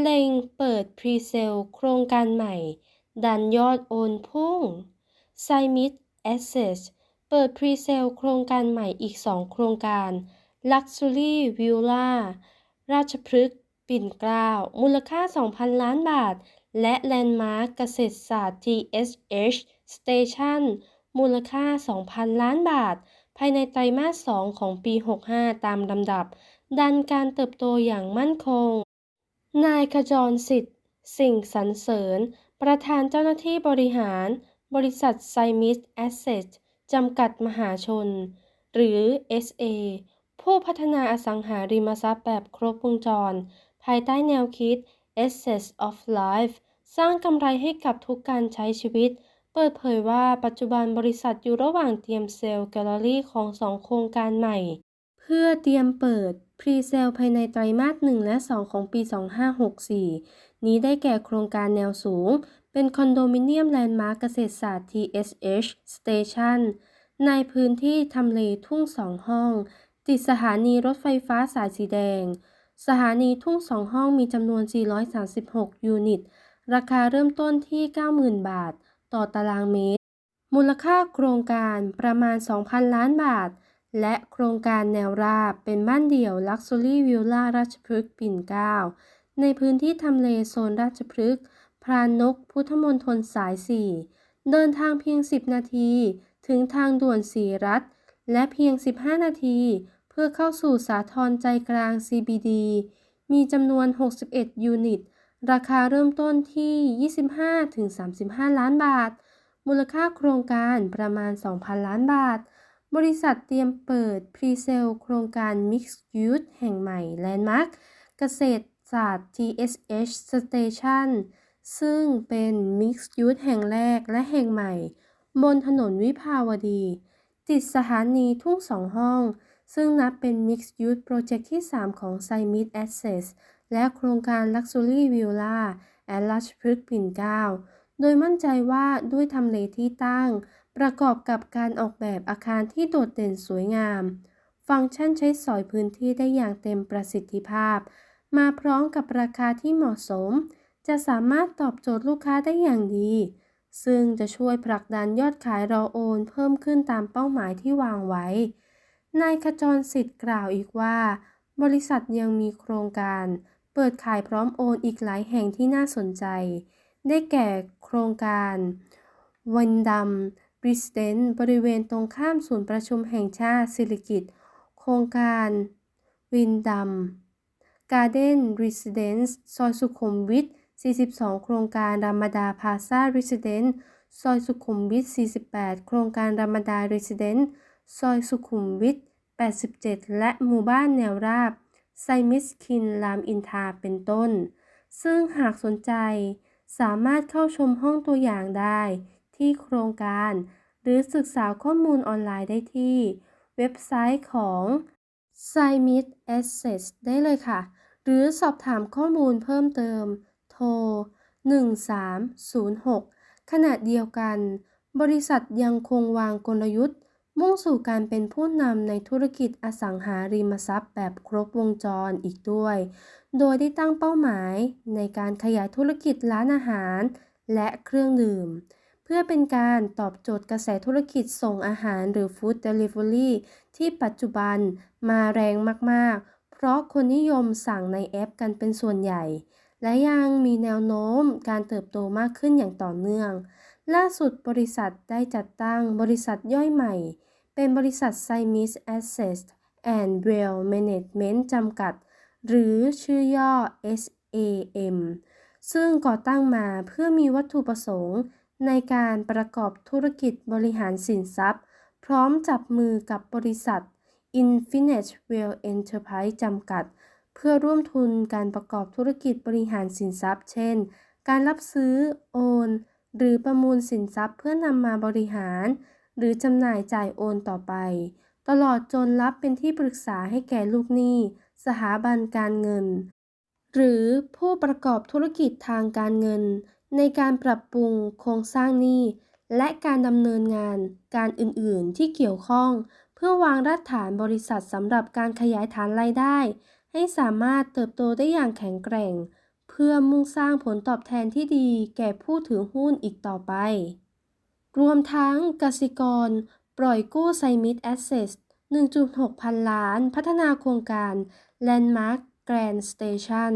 เล็งเปิดพรีเซลโครงการใหม่ ดันยอดโอนพุ่ง s i m i t Assets เปิดพรีเซลโครงการใหม่อีก 2 โครงการ Luxury Villa ราชพฤกษ์ปิ่นเกล้า มูลค่า 2,000 ล้านบาท และ Landmark เกษตรศาสตร์ TSH Station มูลค่า 2,000 ล้านบาท ภายในไตรมาส 2 ของปี 65 ตามลำดับ ดันการเติบโตอย่างมั่นคง นายขจรสิทธิ์ สิ่งสรรเสริญ ประธานเจ้าหน้าที่บริหาร บริษัทไซมิสแอสเซทจำกัดมหาชน หรือ SA ผู้พัฒนาอสังหาริมทรัพย์แบบครบวงจร ภายใต้แนวคิด Assets of Life สร้างกำไรให้กับทุกการใช้ชีวิต เปิดเผยว่าปัจจุบันบริษัทอยู่ระหว่างเตรียมเซลล์แกลเลอรี่ของสองโครงการใหม่ พื่อเตรียมเปิดพรีเซลภายในไตรมาส 1 และ 2 ของปี 2564 นี้ได้แก่โครงการแนวสูง เป็นคอนโดมิเนียมแลนด์มาร์กเกษตรศาสตร์ TSH Station ในพื้นที่ทำเลทุ่งสองห้อง ติดสถานีรถไฟฟ้าสายสีแดง สถานีทุ่งสองห้องมีจำนวน 436 ยูนิต ราคาเริ่มต้นที่ 90,000 บาท ต่อตารางเมตร มูลค่าโครงการประมาณ 2,000 ล้านบาท และโครงการแนวราบเป็นบ้านเดี่ยว Luxury Villa ราชพฤกษ์ปิ่นเกล้าในพื้นที่ทำเลโซนราชพฤกษ์พรานกพุทธมณฑลสาย 4 เดินทางเพียง 10 นาที ถึงทางด่วนสีรัฐ และเพียง 15 นาที เพื่อเข้าสู่สาทรใจกลาง CBD มีจำนวน 61 ยูนิต ราคาเริ่มต้นที่ 25-35 ล้านบาท มูลค่าโครงการประมาณ 2,000 ล้านบาท บริษัทเตรียมเปิดพรีเซลโครงการ Mixed Use แห่งใหม่ Landmark เกษตรศาสตร์ TSH Station ซึ่งเป็น Mixed Use แห่งแรกและแห่งใหม่ บนถนนวิภาวดี ติดสถานีทุ่งสองห้อง ซึ่งนับเป็น Mixed Use Project ที่ 3 ของ s i m i t Assets และโครงการ Luxury Villa แอลราชพฤกษ์ปิ่นเกล้าโดยมั่นใจว่าด้วยทำเลที่ตั้ง ประกอบกับการออกแบบอาคารที่โดดเด่นสวยงาม ฟังก์ชันใช้สอยพื้นที่ได้อย่างเต็มประสิทธิภาพ มาพร้อมกับราคาที่เหมาะสม จะสามารถตอบโจทย์ลูกค้าได้อย่างดี ซึ่งจะช่วยผลักดันยอดขายรอโอน เพิ่มขึ้นตามเป้าหมายที่วางไว้ นายขจรสิทธิ์กล่าวอีกว่า บริษัทยังมีโครงการ เปิดขายพร้อมโอนอีกหลายแห่งที่น่าสนใจ ได้แก่โครงการวันดัม รีสเดนบริเวณตรงข้ามศูนย์ประชุมแห่งชาติสิริกิตโครงการวินดัมการ์เด้นรีสเดนซ์ซอยสุขุมวิท 42 โครงการรามาดาพาซารีสเดนซ์ซอยสุขุมวิท 48 โครงการรามาดารีสเดนซ์ซอยสุขุมวิท 87 และหมู่บ้านแนวราบไซมิสคินรามอินทราเป็นต้น ซึ่งหากสนใจสามารถเข้าชมห้องตัวอย่างได้ ที่โครงการ หรือศึกษาข้อมูลออนไลน์ได้ที่ เว็บไซต์ของ s i m i t Assets ได้เลยค่ะ หรือสอบถามข้อมูลเพิ่มเติม โทร 1306 ขณะเดียวกัน บริษัทยังคงวางกลยุทธ์ มุ่งสู่การเป็นผู้นำในธุรกิจอสังหาริมทรัพย์แบบครบวงจรอีกด้วย โดยได้ตั้งเป้าหมายในการขยายธุรกิจร้านอาหาร และเครื่องดื่ม เพื่อเป็นการตอบโจทย์กระแสธุรกิจส่งอาหารหรือ Food Delivery ที่ปัจจุบันมาแรงมากๆ เพราะคนนิยมสั่งในแอปกันเป็นส่วนใหญ่ และยังมีแนวโน้มการเติบโตมากขึ้นอย่างต่อเนื่อง ล่าสุดบริษัทได้จัดตั้งบริษัทย่อยใหม่ เป็นบริษัท s i m i s Asset and Wealth Management จำกัด หรือชื่อย่อ SAM ซึ่งก่อตั้งมาเพื่อมีวัตถุประสงค์ ในการประกอบธุรกิจบริหารสินทรัพย์ พร้อมจับมือกับบริษัท Infinite Wealth Enterprise จำกัด เพื่อร่วมทุนการประกอบธุรกิจบริหารสินทรัพย์ เช่น การรับซื้อ โอน หรือประมูลสินทรัพย์เพื่อนำมาบริหาร หรือจำหน่ายจ่ายโอนต่อไป ตลอดจนรับเป็นที่ปรึกษาให้แก่ลูกหนี้ สถาบันการเงิน หรือผู้ประกอบธุรกิจทางการเงิน ในการปรับปรุงโครงสร้างหนี้ และการดำเนินงานการอื่นๆ ที่เกี่ยวข้อง เพื่อวางรากฐานบริษัทสำหรับการขยายฐานรายได้ ให้สามารถเติบโตได้อย่างแข็งแกร่ง เพื่อมุ่งสร้างผลตอบแทนที่ดีแก่ผู้ถือหุ้นอีกต่อไป รวมทั้งกสิกร ปล่อยกู้ไซมิดแอสเซส1.6 พันล้าน พัฒนาโครงการ Landmark Grand Station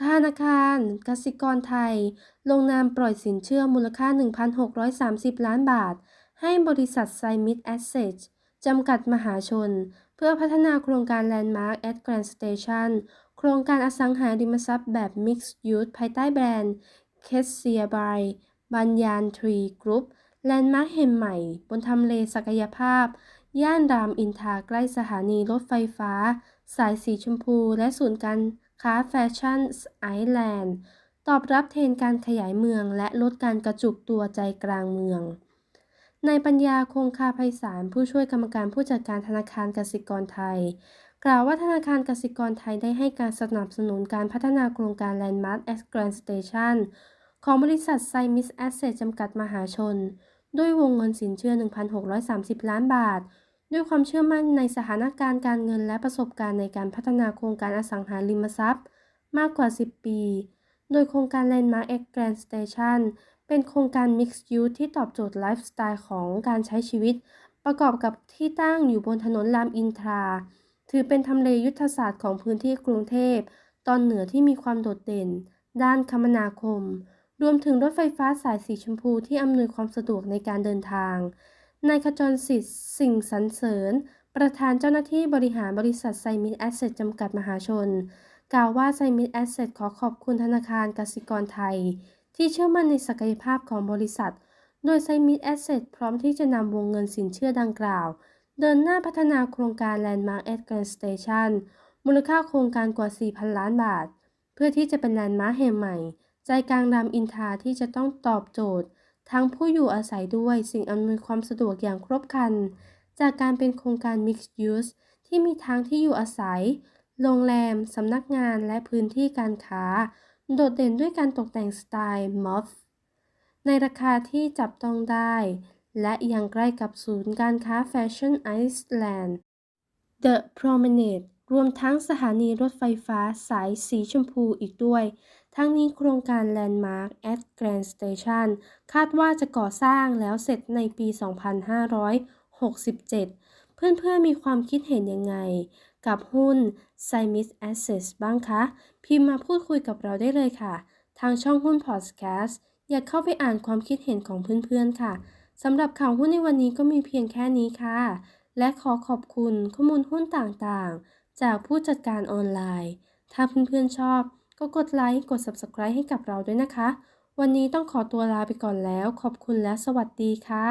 ธนาคารกสิกรไทย ลงนามปล่อยสินเชื่อมูลค่า 1,630 ล้านบาท ให้บริษัทไซมิดแอสเซทจำกัดมหาชน เพื่อพัฒนาโครงการ Landmark at Grand Station โครงการอสังหาริมทรัพย์แบบ Mixed Use ภายใต้แบรนด์ k e s s i a by บัญญานทรีกรุ๊ปแลนด์มาร์คแห่งใหม่ บนทำเลศักยภาพ ย่านรามอินทราใกล้สถานีรถไฟฟ้า สายสีชมพูและศูนย์การ ค้าแฟชั่นไอแลนด์ตอบรับเทรนการขยายเมืองและลดการกระจุกตัวใจกลางเมืองในายปัญญาคงคาไพศาลผู้ช่วยกรรมการผู้จัดการธนาคารกสิกรไทย กล่าวว่าธนาคารกสิกรไทยได้ให้การสนับสนุนการพัฒนาโครงการ Landmark at Grand Station ของบริษัทไซมิสแอสเซทจำกัดมหาชน ด้วยวงเงินสินเชื่อ 1,630 ล้านบาท ด้วยความเชื่อมั่นในสถานการณ์การเงินและประสบการณ์ในการพัฒนาโครงการอสังหาริมทรัพย์ มากกว่า 10 ปี โดยโครงการ Landmark at Grand Station เป็นโครงการ Mixed Use ที่ตอบโจทย์ไลฟ์สไตล์ของการใช้ชีวิต ประกอบกับที่ตั้งอยู่บนถนนรามอินทรา ถือเป็นทำเลยุทธศาสตร์ของพื้นที่กรุงเทพ ตอนเหนือที่มีความโดดเด่น ด้านคมนาคม รวมถึงรถไฟฟ้าสายสีชมพูที่อำนวยความสะดวกในการเดินทาง นายขจรสิทธิ์สิ่งสรรเสริญ ประธานเจ้าหน้าที่บริหารบริษัทไซมิดแอสเซทจำกัดมหาชน กล่าวว่าไซมิดแอสเซทขอขอบคุณธนาคารกสิกรไทย ที่เชื่อมั่นในศักยภาพของบริษัท โดยไซมิดแอสเซทพร้อมที่จะนำวงเงินสินเชื่อดังกล่าว เดินหน้าพัฒนาโครงการ Landmark at Grand Station มูลค่าโครงการกว่า 4,000 ล้านบาท เพื่อที่จะเป็นแลนด์มาร์คแห่งใหม่ ใจกลางรามอินทราที่จะต้องตอบโจทย์ ทั้งผู้อยู่อาศัยด้วยสิ่งอำนวยความสะดวกอย่างครบครัน จากการเป็นโครงการ Mixed Use ที่มีทั้งที่อยู่อาศัย โรงแรม สำนักงานและพื้นที่การค้า โดดเด่นด้วยการตกแต่งสไตล์มอฟในราคาที่จับต้องได้ และยังใกล้กับศูนย์การค้าแฟชั่นไอซ์แลนด์ The Promenade รวมทั้งสถานีรถไฟฟ้าสายสีชมพูอีกด้วย ทั้งนี้โครงการ Landmark at Grand Station คาดว่าจะก่อสร้างแล้วเสร็จในปี 2567 เพื่อนๆมีความคิดเห็นยังไง กับหุ้น s i m i s Assets บ้างคะ พิมพ์มาพูดคุยกับเราได้เลยค่ะ ทางช่องหุ้นพอดแคสต์อยากเข้าไปอ่านความคิดเห็นของเพื่อนๆค่ะสำหรับข่าวหุ้นในวันนี้ก็มีเพียงแค่นี้ค่ะ และขอขอบคุณข้อมูลหุ้นต่างๆ จากผู้จัดการออนไลน์ ถ้าเพื่อนๆชอบ ก็กดไลค์กด Subscribe ให้กับเราด้วยนะคะ วันนี้ต้องขอตัวลาไปก่อนแล้ว ขอบคุณและสวัสดีค่ะ